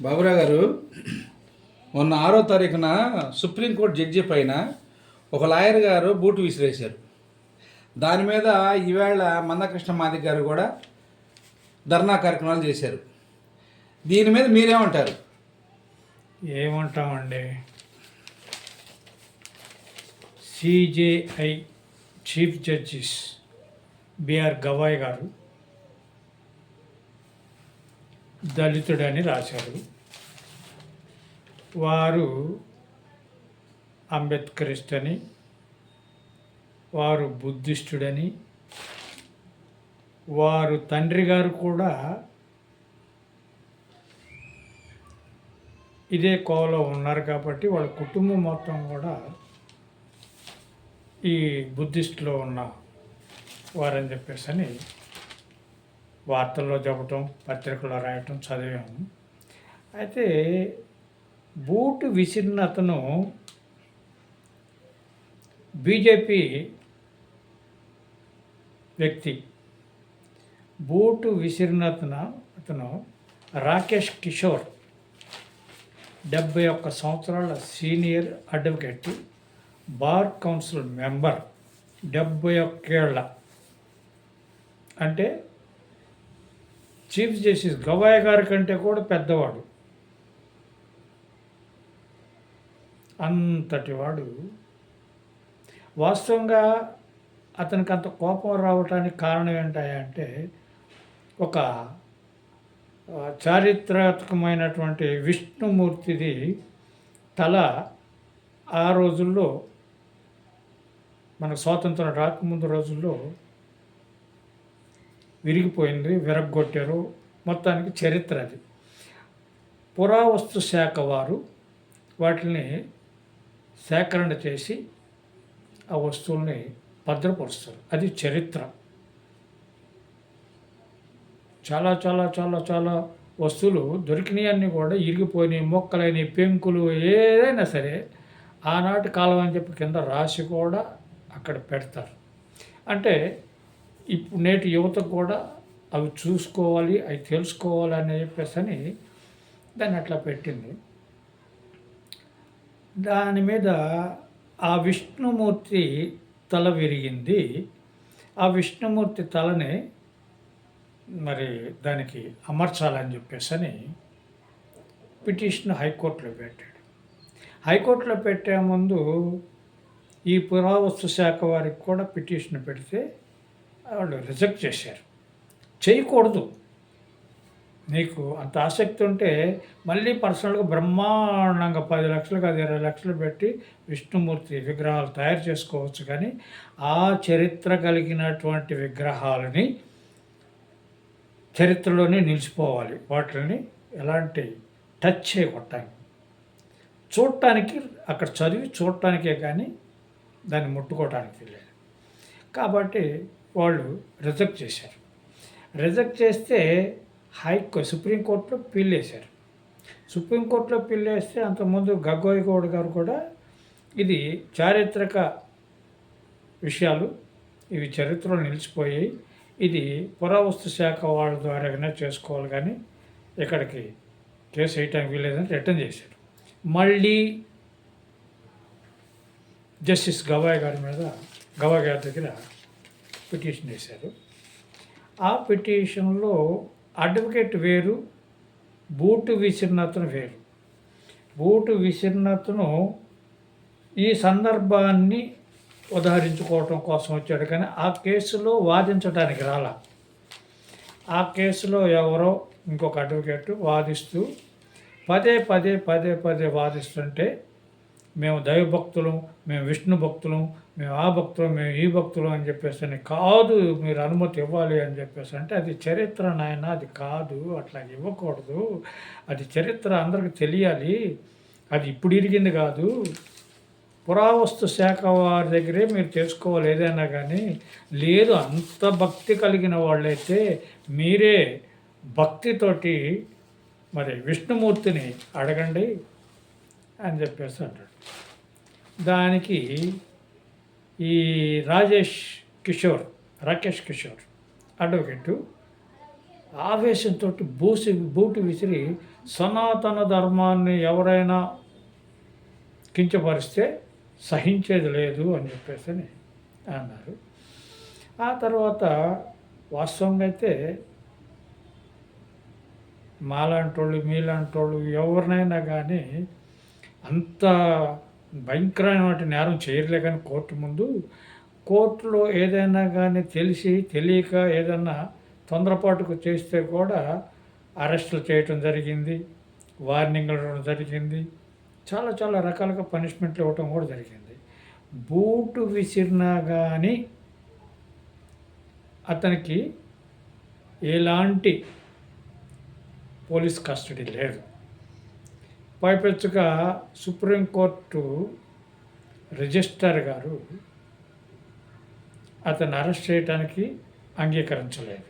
బాబురా గారు మొన్న ఆరో తారీఖున సుప్రీంకోర్టు జడ్జి పైన ఒక లాయర్ గారు బూటు విసిరేశారు. దాని మీద ఈవేళ మందకృష్ణ మాదిక్ గారు కూడా ధర్నా కార్యక్రమాలు చేశారు. దీని మీద మీరేమంటారు? ఏమంటామండి? CJI chief justice BR Gavai గారు దళితుడని రాశారు. వారు అంబేద్కరిస్ట్ అని వారు బుద్ధిస్టుడని వారు తండ్రి గారు కూడా ఇదే కోవలో ఉన్నారు కాబట్టి వాళ్ళ కుటుంబం మొత్తం కూడా ఈ బుద్ధిస్టులో ఉన్న వారని చెప్పేసి అని వార్తల్లో చెప్పటం పత్రికల్లో రాయటం చదివాము. అయితే బూటు విసిరిన అతను బీజేపీ వ్యక్తి. బూటు విసిరిన అతను అతను రాకేష్ కిషోర్ డెబ్బై ఒక్క సంవత్సరాల senior advocate bar council member డెబ్బై ఒక్కేళ్ళ అంటే చీఫ్ జస్టిస్ గవాయ్ గారి కంటే కూడా పెద్దవాడు. అంతటి వాడు. వాస్తవంగా అతనికి అంత కోపం రావటానికి కారణం ఏంటంటే ఒక చారిత్రాత్మకమైనటువంటి విష్ణుమూర్తిది తల ఆ రోజుల్లో మనకు స్వాతంత్రం రాకముందు రోజుల్లో విరిగిపోయింది విరగ్గొట్టారు. మొత్తానికి చరిత్ర అది. పురావస్తు శాఖ వారు వాటిని సేకరణ చేసి ఆ వస్తువుల్ని భద్రపరుస్తారు. అది చరిత్ర. చాలా చాలా చాలా చాలా వస్తువులు దొరికినవన్నీ కూడా ఇరిగిపోయినాయి మొక్కలైన పెంకులు ఏదైనా సరే ఆనాటి కాలం అని చెప్పి కింద రాసి కూడా అక్కడ పెడతారు. అంటే ఇప్పుడు నేటి యువతకు కూడా అవి చూసుకోవాలి అవి తెలుసుకోవాలి అని చెప్పేసి అని దాన్ని అట్లా పెట్టింది. దాని మీద ఆ విష్ణుమూర్తి తల విరిగింది. ఆ విష్ణుమూర్తి తలని మరి దానికి అమర్చాలని చెప్పేసి అని పిటిషన్ హైకోర్టులో పెట్టాడు. హైకోర్టులో పెట్టే ముందు ఈ పురావస్తు శాఖ వారికి కూడా పిటిషన్ పెడితే వాళ్ళు రిజెక్ట్ చేశారు. చేయకూడదు. నీకు అంత ఆసక్తి ఉంటే మళ్ళీ పర్సనల్గా బ్రహ్మాండంగా పది లక్షలు కాదు ఇరవై లక్షలు పెట్టి విష్ణుమూర్తి విగ్రహాలు తయారు చేసుకోవచ్చు కానీ ఆ చరిత్ర కలిగినటువంటి విగ్రహాలని చరిత్రలోనే నిలిచిపోవాలి. వాటిని ఎలాంటి టచ్ చేయకూడదు చూడటానికి అక్కడ చదివి చూడటానికే కానీ దాన్ని ముట్టుకోవటానికి లేదు కాబట్టి వాళ్ళు రిజెక్ట్ చేశారు. రిజెక్ట్ చేస్తే హైకో సుప్రీంకోర్టులో పిల్ వేశారు. సుప్రీంకోర్టులో పిల్ వేస్తే అంతకుముందు గగ్గోయ్ గౌడ్ గారు కూడా ఇది చారిత్రక విషయాలు. ఇవి చరిత్రలో నిలిచిపోయాయి. ఇది పురావస్తు శాఖ వాళ్ళ ద్వారా చేసుకోవాలి కానీ ఇక్కడికి కేసు వేయటానికి వీలేదని రిటర్న్ చేశారు. మళ్ళీ జస్టిస్ గవాయ్ గారి మీద గవాయ్ గారి దగ్గర పిటిషన్ వేశారు. ఆ పిటిషన్లో అడ్వకేట్ వేరు బూటు విసిరినతను వేరు. బూటు విసిరినతను ఈ సందర్భాన్ని ఉదహరించుకోవటం కోసం వచ్చాడు కానీ ఆ కేసులో వాదించడానికి రాల. ఆ కేసులో ఎవరో ఇంకొక అడ్వకేట్ వాదిస్తూ పదే పదే పదే పదే వాదిస్తుంటే మేము దైవభక్తులం మేము విష్ణు భక్తులం మేము ఆ భక్తులం మేము ఈ భక్తులం అని చెప్పేసి అని కాదు మీరు అనుమతి ఇవ్వాలి అని చెప్పేసి అంటే అది చరిత్ర నాయన అది కాదు అట్లా ఇవ్వకూడదు. అది చరిత్ర అందరికి తెలియాలి. అది ఇప్పుడు ఇరిగింది కాదు. పురావస్తు శాఖ వారి దగ్గరే మీరు తెలుసుకోవాలి ఏదైనా కానీ. లేదు అంత భక్తి కలిగిన వాళ్ళైతే మీరే భక్తితోటి మరి విష్ణుమూర్తిని అడగండి అని చెప్పేసి అంటాడు దానికి ఈ రాజేష్ కిషోర్ రాకేష్ కిషోర్ అడ్వకేటు ఆవేశంతో బూసి బూటు విసిరి సనాతన ధర్మాన్ని ఎవరైనా కించపరిస్తే సహించేది లేదు అని చెప్పేసి అన్నారు. ఆ తర్వాత వాస్తవంగా అయితే మాలాంటి వాళ్ళు మీలాంటి వాళ్ళు ఎవరినైనా కానీ అంత భయంకరమైన నేరం చేయలే కానీ కోర్టు ముందు కోర్టులో ఏదైనా కానీ తెలిసి తెలియక ఏదైనా తొందరపాటుకు చేస్తే కూడా అరెస్టులు చేయటం జరిగింది వార్నింగ్లు ఇవ్వడం జరిగింది చాలా చాలా రకాలుగా పనిష్మెంట్లు ఇవ్వటం కూడా జరిగింది. బూటు విసిరినా కానీ అతనికి ఎలాంటి పోలీస్ కస్టడీ లేదు. పైపెచ్చుగా సుప్రీంకోర్టు రిజిస్టర్ గారు అతను అరెస్ట్ చేయడానికి అంగీకరించలేదు.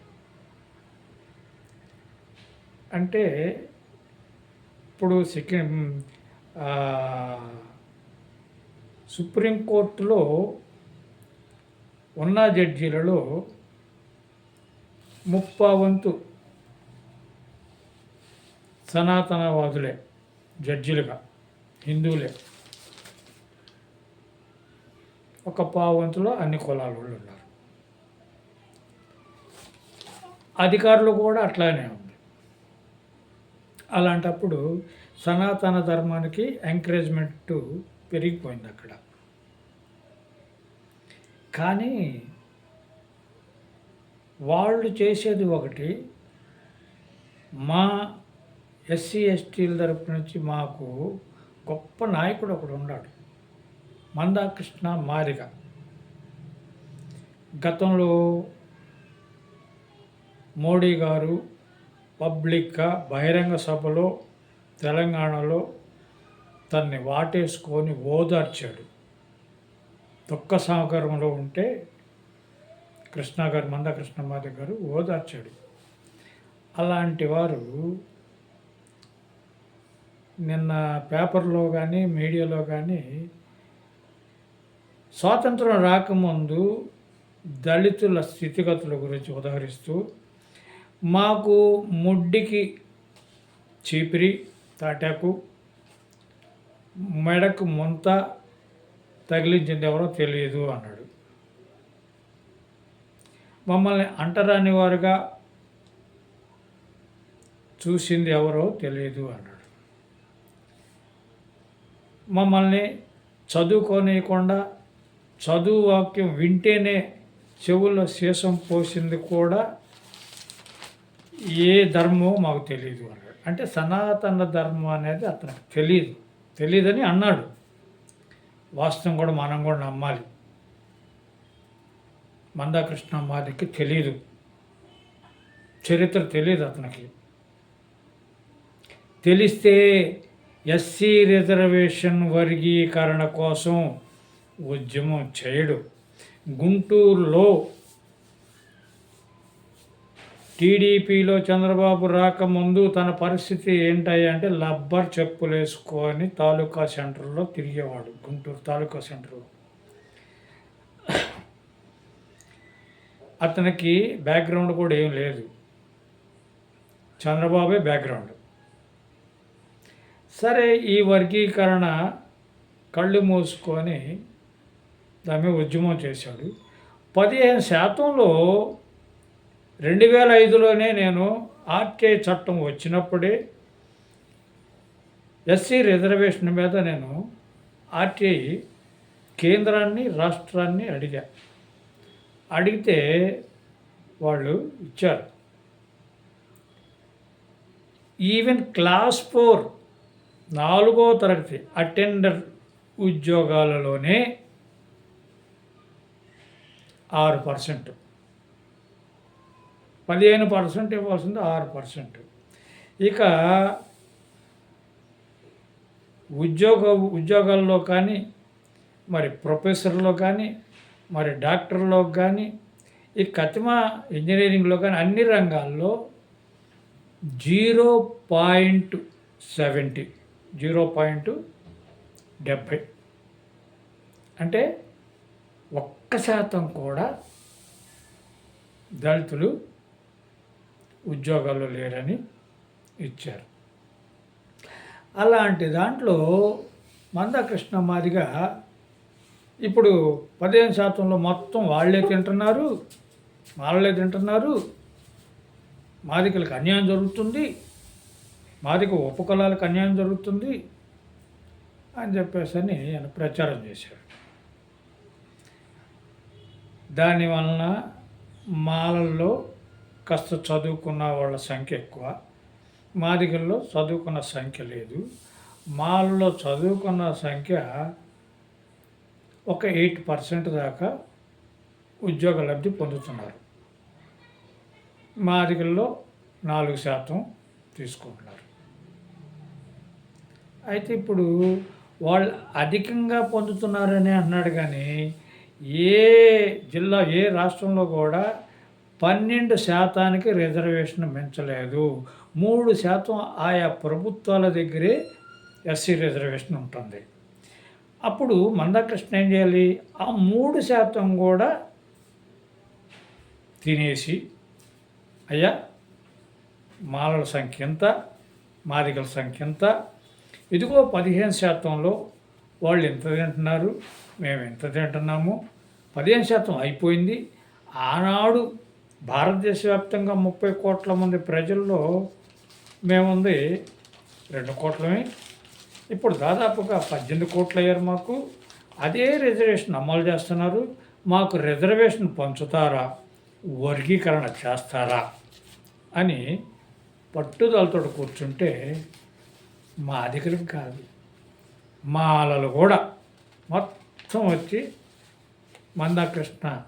అంటే ఇప్పుడు సెకండ్ సుప్రీంకోర్టులో ఉన్న జడ్జీలలో ముప్పావంతు సనాతనవాదులే. జడ్జిలుగా హిందువులే. ఒక పావంతులో అన్ని కులాల వాళ్ళు ఉన్నారు. అధికారులు కూడా అట్లానే ఉంది. అలాంటప్పుడు సనాతన ధర్మానికి ఎంకరేజ్మెంట్ పెరిగిపోయింది అక్కడ. కానీ వాళ్ళు చేసేది ఒకటి మా ఎస్సీ ఎస్టీల తరపు నుంచి మాకు గొప్ప నాయకుడు ఒకడు ఉన్నాడు. మందాకృష్ణ మారిగ. గతంలో మోడీ గారు పబ్లిక్గా బహిరంగ సభలో తెలంగాణలో తన్ని వాటేసుకొని ఓదార్చాడు. దుఃఖ సాగరంలో ఉంటే కృష్ణ గారు మందకృష్ణ మాది గారు ఓదార్చాడు. అలాంటి వారు నిన్న పేపర్లో కానీ మీడియాలో కానీ స్వాతంత్రం రాకముందు దళితుల స్థితిగతుల గురించి ఉదహరిస్తూ మాకు ముడ్డికి చీపిరి తాటాకు మెడకు ముంత తగిలించింది ఎవరో తెలియదు అన్నాడు. మమ్మల్ని అంటరాని వారుగా చూసింది ఎవరో తెలియదు అన్నాడు. మమ్మల్ని చదువుకోనియకుండా చదువు వాక్యం వింటేనే చెవుల్లో శేషం పోసింది కూడా ఏ ధర్మమో మాకు తెలియదు అన్నాడు. అంటే సనాతన ధర్మం అనేది అతనికి తెలియదు. తెలియదని అన్నాడు. వాస్తవం కూడా మనం కూడా నమ్మాలి. మందాకృష్ణ మాదికి తెలియదు. చరిత్ర తెలియదు అతనికి. తెలిస్తే ఎస్సీ రిజర్వేషన్ వర్గీకరణ కోసం ఉద్యమం చేయడు. గుంటూరులో టీడీపీలో చంద్రబాబు రాకముందు తన పరిస్థితి ఏంటంటే లబ్బర్ చెప్పులు వేసుకొని తాలూకా సెంటర్లో తిరిగేవాడు గుంటూరు తాలూకా సెంటర్లో. అతనికి బ్యాక్గ్రౌండ్ కూడా ఏం లేదు. చంద్రబాబే బ్యాక్గ్రౌండ్. సరే ఈ వర్గీకరణ కళ్ళు మూసుకొని దాని ఉద్యమం చేశాడు. పదిహేను శాతంలో రెండు వేల ఐదులోనే నేను ఆర్టీఐ చట్టం వచ్చినప్పుడే ఎస్సీ రిజర్వేషన్ మీద నేను ఆర్టీఐ కేంద్రాన్ని రాష్ట్రాన్ని అడిగా. అడిగితే వాళ్ళు ఇచ్చారు. ఈవెన్ క్లాస్ ఫోర్ నాలుగో తరగతి అటెండర్ ఉద్యోగాలలోనే ఆరు పర్సెంట్. పదిహేను పర్సెంట్ ఇవ్వాల్సింది ఆరు పర్సెంట్. ఇక ఉద్యోగ ఉద్యోగాల్లో కానీ మరి ప్రొఫెసర్లో కానీ మరి డాక్టర్లో కానీ ఈ కతిమ ఇంజనీరింగ్లో కానీ అన్ని రంగాల్లో zero point seventy. Zero point డెబ్భై. అంటే ఒక్క శాతం కూడా దళితులు ఉద్యోగాల్లో లేరని ఇచ్చారు. అలాంటి దాంట్లో మందకృష్ణ మాదిగా ఇప్పుడు పదిహేను శాతంలో మొత్తం వాళ్ళే తింటున్నారు వాళ్ళే తింటున్నారు మాదికలకు అన్యాయం జరుగుతుంది. మాదిక ఉపకులాలకు అన్యాయం జరుగుతుంది అని చెప్పేసి అని ఆయన ప్రచారం చేశాడు దానివలన మాలల్లో కాస్త చదువుకున్న వాళ్ళ సంఖ్య ఎక్కువ మాదికల్లో చదువుకున్న సంఖ్య లేదు. మాలలో చదువుకున్న సంఖ్య ఒక ఎయిట్ పర్సెంట్ దాకా ఉద్యోగ లబ్ధి పొందుతున్నారు. మాదికల్లో నాలుగు శాతం తీసుకుంటున్నారు. అయితే ఇప్పుడు వాళ్ళు అధికంగా పొందుతున్నారని అన్నాడు కానీ ఏ జిల్లా ఏ రాష్ట్రంలో కూడా పన్నెండు శాతానికి రిజర్వేషన్ పెంచలేదు. మూడు శాతం ఆయా ప్రభుత్వాల దగ్గరే ఎస్సీ రిజర్వేషన్ ఉంటుంది. అప్పుడు మందకృష్ణ ఏం చేయాలి? ఆ మూడు శాతం కూడా తినేసి అయ్యా మాలల సంఖ్య ఎంత? మాదిగల సంఖ్య ఎంత? ఇదిగో పదిహేను శాతంలో వాళ్ళు ఎంత తింటున్నారు మేము ఎంత తింటున్నాము. పదిహేను శాతం అయిపోయింది. ఆనాడు భారతదేశ వ్యాప్తంగా ముప్పై కోట్ల మంది ప్రజల్లో మేముంది రెండు కోట్లమే. ఇప్పుడు దాదాపుగా పద్దెనిమిది కోట్లు అయ్యారు మాకు. అదే రిజర్వేషన్ అమలు చేస్తున్నారు. మాకు రిజర్వేషన్ పంచుతారా వర్గీకరణ చేస్తారా అని పట్టుదలతో కూర్చుంటే మా అధికారులు కాదు. మాలలు కూడా మొత్తం వచ్చి మందాకృష్ణ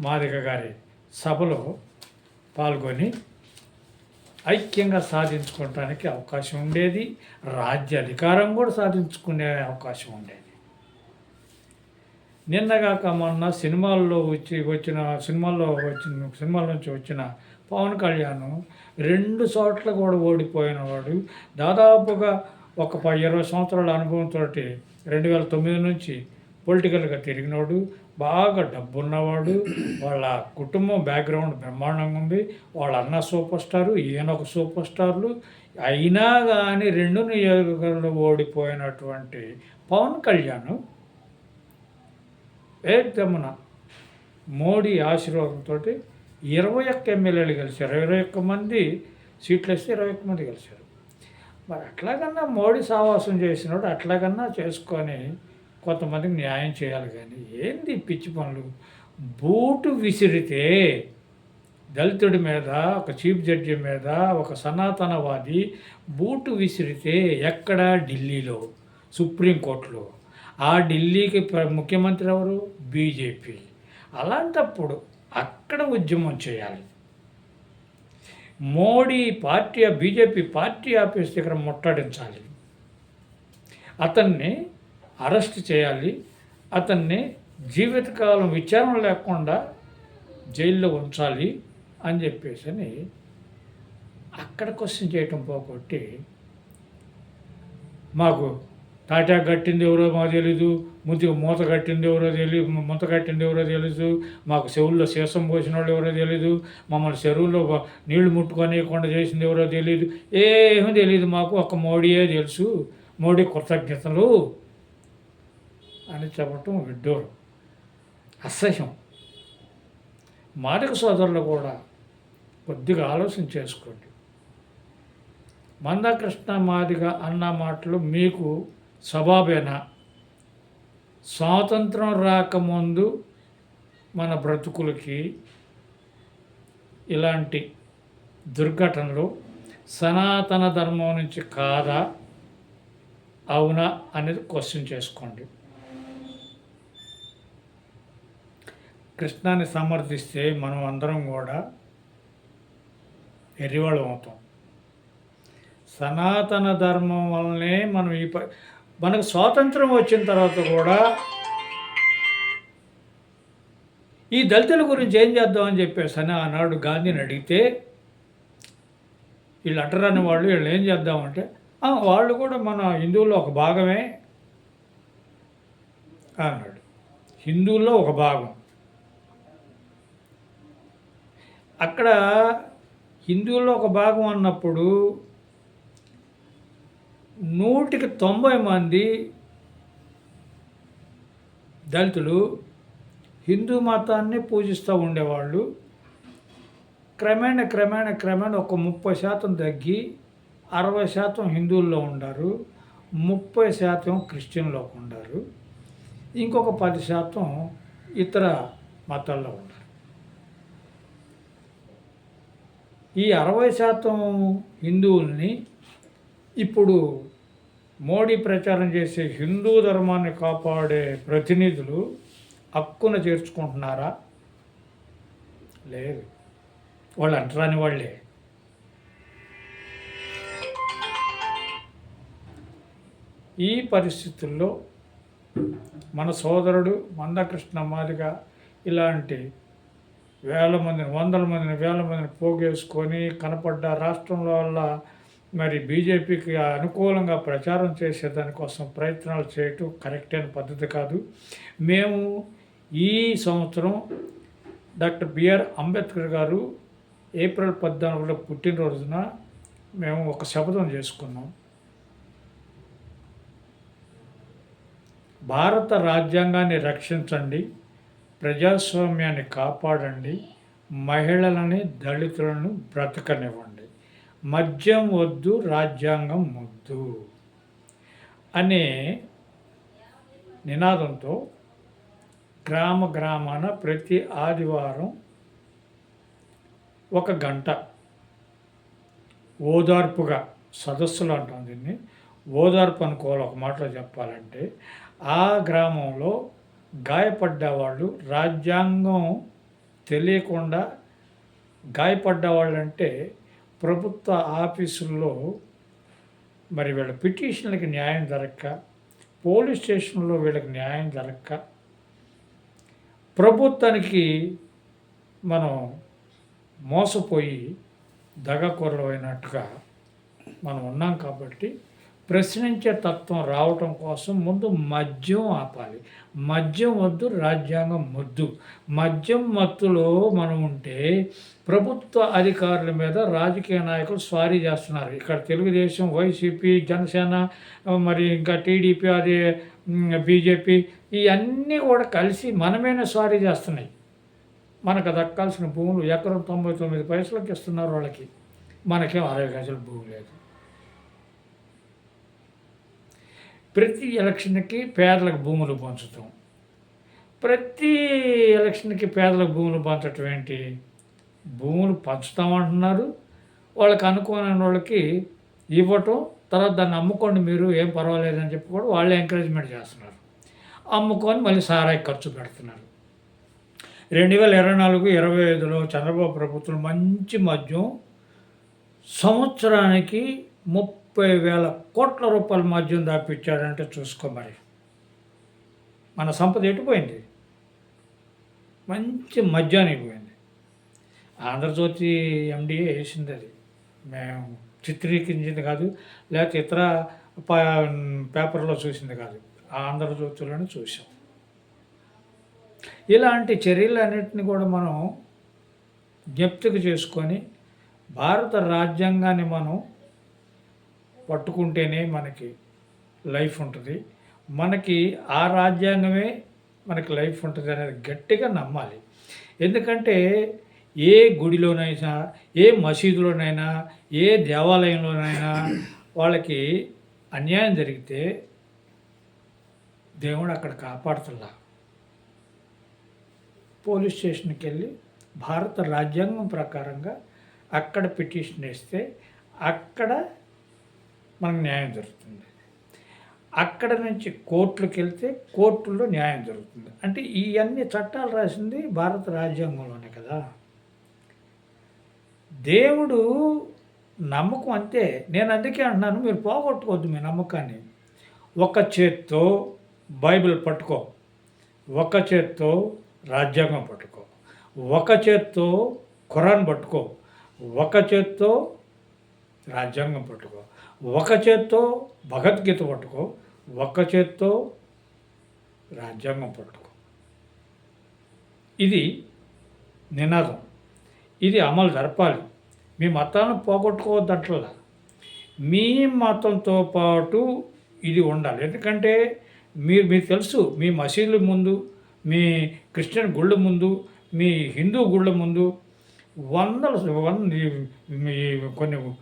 మాదిక గారి సభలో పాల్గొని ఐక్యంగా సాధించుకోవటానికి అవకాశం ఉండేది. రాజ్య అధికారం కూడా సాధించుకునే అవకాశం ఉండేది. నిన్నగాక మొన్న సినిమాల్లో వచ్చి వచ్చిన సినిమాల్లో వచ్చిన సినిమాల నుంచి వచ్చిన పవన్ కళ్యాణ్ రెండు చోట్ల కూడా ఓడిపోయిన వాడు దాదాపుగా ఒక ప ఇరవై సంవత్సరాల అనుభవంతో రెండు వేల తొమ్మిది నుంచి పొలిటికల్గా తిరిగినవాడు బాగా డబ్బున్నవాడు. వాళ్ళ కుటుంబం బ్యాక్గ్రౌండ్ బ్రహ్మాండంగా ఉంది. వాళ్ళ అన్న సూపర్ స్టారు ఈయన ఒక సూపర్ స్టార్లు. అయినా కానీ రెండు నియోజకవర్గాల్లో ఓడిపోయినటువంటి పవన్ కళ్యాణ్ ఏకదమున మోడీ ఆశీర్వాదంతో ఇరవై ఒక్క ఎమ్మెల్యేలు గెలిచారు. ఇరవై ఒక్క మంది సీట్లు వేస్తే ఇరవై ఒక్క మంది గెలిచారు. మరి అట్లాగన్నా మోడీ సావాసం చేసినోడు అట్లాగన్నా చేసుకొని కొంతమందికి న్యాయం చేయాలి కానీ ఏంది పిచ్చి పనులు? బూటు విసిరితే దళితుడి మీద ఒక చీఫ్ జడ్జి మీద ఒక సనాతనవాది బూటు విసిరితే ఎక్కడ ఢిల్లీలో సుప్రీంకోర్టులో? ఆ ఢిల్లీకి ప్ర- ముఖ్యమంత్రి ఎవరు? బీజేపీ. అలాంటప్పుడు అక్కడ ఉద్యమం చేయాలి. Modi party BJP party office దగ్గర ముట్టడించాలి. అతన్ని అరెస్ట్ చేయాలి. అతన్ని జీవితకాలం విచారణ లేకుండా జైల్లో ఉంచాలి అని చెప్పేసి అని అక్కడ క్వశ్చన్ చేయటం పోగొట్టి మాకు తాటా కట్టింది ఎవరో మాకు తెలీదు ముతి మూత కట్టింది ఎవరో తెలియదు మూత కట్టింది ఎవరో తెలీదు మాకు చెవుల్లో సీసం పోసిన వాళ్ళు ఎవరో తెలీదు మమ్మల్ని చెరువుల్లో నీళ్ళు ముట్టుకొనియకుండా చేసింది ఎవరో తెలియదు ఏమీ తెలియదు మాకు ఒక మోడీయే తెలుసు మోడీ కృతజ్ఞతలు అని చెప్పటం విడ్డూరం అసహ్యం. మాదిక సోదరులు కూడా కొద్దిగా ఆలోచన చేసుకోండి. మందకృష్ణ మాదిగ అన్న మాటలు మీకు సబాబేనా స్వాతంత్రం రాకముందు మన బ్రతుకులకి ఇలాంటి దుర్ఘటనలు సనాతన ధర్మం నుంచి కాదా? అవునా? అనేది క్వశ్చన్ చేసుకోండి. కృష్ణాన్ని సమర్థిస్తే మనం అందరం కూడా ఎర్రివాళ్ళం అవుతాం. సనాతన ధర్మం వల్లనే మనం ఈ ప మనకు స్వాతంత్రం వచ్చిన తర్వాత కూడా ఈ దళితుల గురించి ఏం చేద్దామని చెప్పేసి అని ఆనాడు గాంధీని అడిగితే వీళ్ళు అటరాని వాళ్ళు వీళ్ళు ఏం చేద్దామంటే వాళ్ళు కూడా మన హిందువుల్లో ఒక భాగమే అన్నాడు. హిందువుల్లో ఒక భాగం. అక్కడ హిందువుల్లో ఒక భాగం అన్నప్పుడు నూటికి తొంభై మంది దళితులు హిందూ మతాన్ని పూజిస్తూ ఉండేవాళ్ళు. క్రమేణ క్రమేణ క్రమేణ ఒక ముప్పై శాతం తగ్గి అరవై శాతం హిందువుల్లో ఉండారు. ముప్పై శాతం క్రిస్టియన్లో ఉండారు. ఇంకొక పది శాతం ఇతర మతాల్లో ఉన్నారు ఈ అరవై శాతం హిందువుల్ని ఇప్పుడు మోడీ ప్రచారం చేసే హిందూ ధర్మాన్ని కాపాడే ప్రతినిధులు హక్కున చేర్చుకుంటున్నారా? లేదు. వాళ్ళు అంటరాని వాళ్ళే. ఈ పరిస్థితుల్లో మన సోదరుడు మందకృష్ణ మాదిగ ఇలాంటి వేల మందిని వందల మందిని వేల మందిని పోగేసుకొని కనపడ్డ రాష్ట్రంలో వల్ల మరి బీజేపీకి అనుకూలంగా ప్రచారం చేసే దానికోసం ప్రయత్నాలు చేయటం కరెక్ట్ అయిన పద్ధతి కాదు. మేము ఈ సంవత్సరం డాక్టర్ బిఆర్ అంబేద్కర్ గారు ఏప్రిల్ పద్నాలుగులో పుట్టినరోజున మేము ఒక శపథం చేసుకున్నాం. భారత రాజ్యాంగాన్ని రక్షించండి ప్రజాస్వామ్యాన్ని కాపాడండి మహిళలని దళితులను బ్రతకనివ్వండి. మద్యం వద్దు రాజ్యాంగం వద్దు అనే నినాదంతో గ్రామ గ్రామాన ప్రతి ఆదివారం ఒక గంట ఓదార్పుగా సదస్సులు అంటాం దీన్ని. ఓదార్పు అనుకోవాలి ఒక మాటలో చెప్పాలంటే. ఆ గ్రామంలో గాయపడ్డ వాళ్ళు రాజ్యాంగం తెలియకుండా గాయపడ్డ వాళ్ళంటే ప్రభుత్వ ఆఫీసుల్లో మరి వీళ్ళ పిటిషన్లకి న్యాయం దొరక్క పోలీస్ స్టేషన్లో వీళ్ళకి న్యాయం దొరక్క ప్రభుత్వానికి మనం మోసపోయి దగకూరలు అయినట్టుగా మనం ఉన్నాం కాబట్టి ప్రశ్నించే తత్వం రావటం కోసం ముందు మద్యం ఆపాలి. మద్యం వద్దు రాజ్యాంగం వద్దు. మద్యం మత్తులో మనం ఉంటే ప్రభుత్వ అధికారుల మీద రాజకీయ నాయకులు స్వారీ చేస్తున్నారు. ఇక్కడ తెలుగుదేశం వైసీపీ జనసేన మరి ఇంకా టీడీపీ అది బీజేపీ ఇవన్నీ కూడా కలిసి మనమేనే స్వారీ చేస్తున్నాయి. మనకు దక్కాల్సిన భూములు ఎకరం తొంభై తొమ్మిది పైసలకి ఇస్తున్నారు వాళ్ళకి. మనకేం అరవై గజల భూమి లేదు. ప్రతి ఎలక్షన్కి పేదలకు భూములు పంచుతాం. ప్రతి ఎలక్షన్కి పేదలకు భూములు పంచటం ఏంటి? భూములు పంచుతామంటున్నారు వాళ్ళకి అనుకోని వాళ్ళకి ఇవ్వటం తర్వాత దాన్ని అమ్ముకోండి మీరు ఏం పర్వాలేదని చెప్పి కూడా వాళ్ళే ఎంకరేజ్మెంట్ చేస్తున్నారు. అమ్ముకొని మళ్ళీ సారాయి ఖర్చు పెడుతున్నారు. రెండు వేల ఇరవై నాలుగు ఇరవై ఐదులో చంద్రబాబు ప్రభుత్వం మంచి మద్యం సంవత్సరానికి ముప్పై ముప్పై వేల కోట్ల రూపాయల మద్యం దాపిచ్చాడంటే చూసుకో మరి. మన సంపద ఎటుపోయింది మంచి మద్యానికి పోయింది. ఆంధ్రజ్యోతి ఎండిఏ వేసింది అది. మేము చిత్రీకరించింది కాదు లేకపోతే ఇతర పేపర్లో చూసింది కాదు. ఆంధ్రజ్యోతిలోనే చూసాం. ఇలాంటి చర్యలన్నింటినీ కూడా మనం జ్ఞప్తికి చేసుకొని భారత రాజ్యాంగాన్ని మనం పట్టుకుంటేనే మనకి లైఫ్ ఉంటుంది. మనకి ఆ రాజ్యాంగమే మనకి లైఫ్ ఉంటుంది అనేది గట్టిగా నమ్మాలి. ఎందుకంటే ఏ గుడిలోనైనా ఏ మసీదులోనైనా ఏ దేవాలయంలోనైనా వాళ్ళకి అన్యాయం జరిగితే దేవుడు అక్కడ కాపాడుతున్నా పోలీస్ స్టేషన్కి వెళ్ళి భారత రాజ్యాంగం ప్రకారంగా అక్కడ పిటిషన్ వేస్తే అక్కడ మనకు న్యాయం జరుగుతుంది. అక్కడ నుంచి కోర్టులకు వెళ్తే కోర్టుల్లో న్యాయం జరుగుతుంది. అంటే ఇవన్నీ చట్టాలు రాసింది భారత రాజ్యాంగంలోనే కదా. దేవుడు నమ్మకం అంతే. నేను అందుకే అంటున్నాను మీరు పోగొట్టుకోవద్దు మీ నమ్మకాన్ని. ఒక చేత్తో బైబిల్ పట్టుకో ఒక చేత్తో రాజ్యాంగం పట్టుకో ఒక చేత్తో ఖురాన్ పట్టుకో ఒక చేత్తో రాజ్యాంగం పట్టుకో. ఒక చేత్తో భగవద్గీత పట్టుకో ఒక చేత్తో రాజ్యాంగం పట్టుకో. ఇది నినాదం. ఇది అమలు జరపాలి. మీ మతాలను పోగొట్టుకోవద్దట్లా మీ మతంతో పాటు ఇది ఉండాలి. ఎందుకంటే మీరు మీకు తెలుసు మీ మసీదుల ముందు మీ క్రిస్టియన్ గుళ్ళ ముందు మీ హిందూ గుళ్ళ ముందు వందల వంద మీ కొన్ని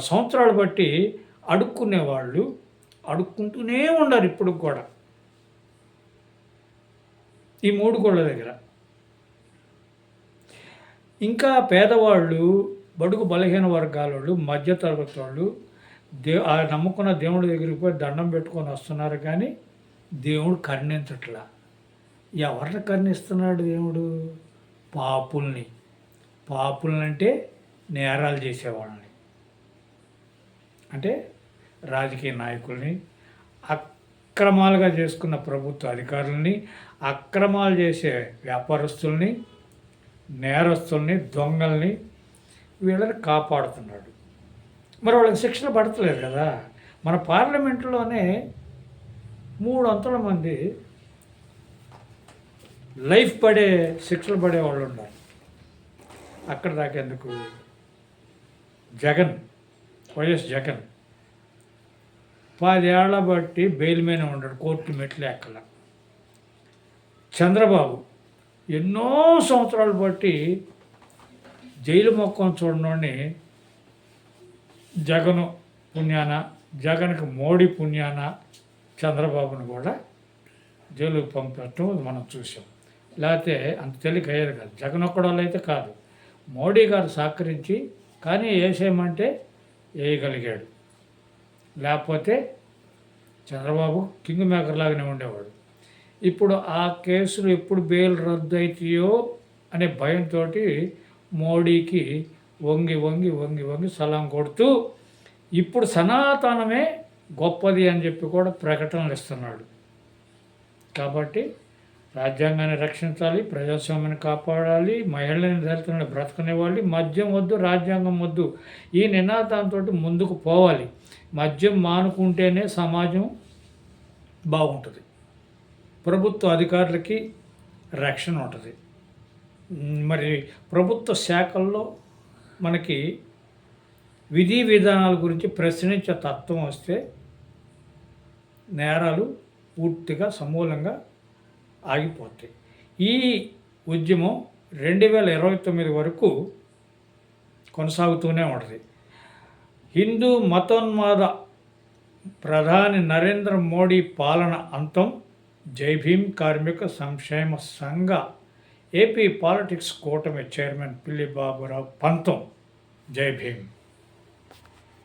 సంవత్సరాలు బట్టి అడుక్కునే వాళ్ళు అడుక్కుంటూనే ఉన్నారు ఇప్పుడు కూడా. ఈ మూడు గుళ్ళ దగ్గర. ఇంకా పేదవాళ్ళు బడుగు బలహీన వర్గాల వాళ్ళు మధ్యతరగతి వాళ్ళు దే ఆ నమ్ముకున్న దేవుడి దగ్గరికి పోయి దండం పెట్టుకొని వస్తున్నారు కానీ దేవుడు కరుణించట్లా. ఎవరిని కరుణిస్తున్నాడు దేవుడు? పాపుల్ని. పాపుల్ని అంటే నేరాలు చేసేవాళ్ళని. అంటే రాజకీయ నాయకుల్ని అక్రమాలుగా చేసుకున్న ప్రభుత్వ అధికారుల్ని అక్రమాలు చేసే వ్యాపారస్తుల్ని నేరస్తుల్ని దొంగల్ని వీళ్ళని కాపాడుతున్నాడు. మరి వాళ్ళకి శిక్షణ పడతలేదు కదా. మన పార్లమెంటులోనే మూడు వందల మంది లైఫ్ పడే శిక్షలు పడే వాళ్ళు ఉన్నారు. అక్కడ దాకేందుకు జగన్ వైఎస్ జగన్ పదేళ్ళ బట్టి బెయిల్ మీద ఉంటాడు కోర్టు మెట్లు ఎక్కల చంద్రబాబు ఎన్నో సంవత్సరాలు బట్టి జైలు మొక్కం చూడనోడిని జగను పుణ్యాన జగన్కి మోడీ పుణ్యాన చంద్రబాబును కూడా జైలుకి పంపటం మనం చూసాం లేకపోతే అంత తేలిక అయ్యేది కాదు. జగన్ ఒక్కడోళ్ళు అయితే కాదు. మోడీ గారు సహకరించి కానీ వేసేయమంటే వేయగలిగాడు. లేకపోతే చంద్రబాబు కింగ్ మేకర్ లాగానే ఉండేవాడు. ఇప్పుడు ఆ కేసులు ఎప్పుడు బెయిల్ రద్దు అవుతాయో అనే భయంతో మోడీకి వంగి వంగి వంగి వంగి సలాం కొడుతూ ఇప్పుడు సనాతనమే గొప్పది అని చెప్పి కూడా ప్రకటనలు ఇస్తున్నాడు. కాబట్టి రాజ్యాంగాన్ని రక్షించాలి ప్రజాస్వామ్యాన్ని కాపాడాలి మహిళలను దళితులను బ్రతకనివ్వాలి మద్యం వద్దు రాజ్యాంగం వద్దు ఈ నినాదంతో ముందుకు పోవాలి. మద్యం మానుకుంటేనే సమాజం బాగుంటుంది. ప్రభుత్వ అధికారులకి రక్షణ ఉంటుంది. మరి ప్రభుత్వ శాఖల్లో మనకి విధి విధానాల గురించి ప్రశ్నించే తత్వం వస్తే నేరాలు పూర్తిగా సమూలంగా ఆగిపోతాయి. ఈ ఉద్యమం రెండు వేల ఇరవై తొమ్మిది వరకు కొనసాగుతూనే ఉంటుంది. హిందూ మతోన్మాద ప్రధాని నరేంద్ర మోడీ పాలన అంతం జై భీమ్ కార్మిక సంక్షేమ సంఘ ఏపీ పాలిటిక్స్ కూటమి చైర్మన్ పిల్లి బాబురావు పంతం జై భీమ్.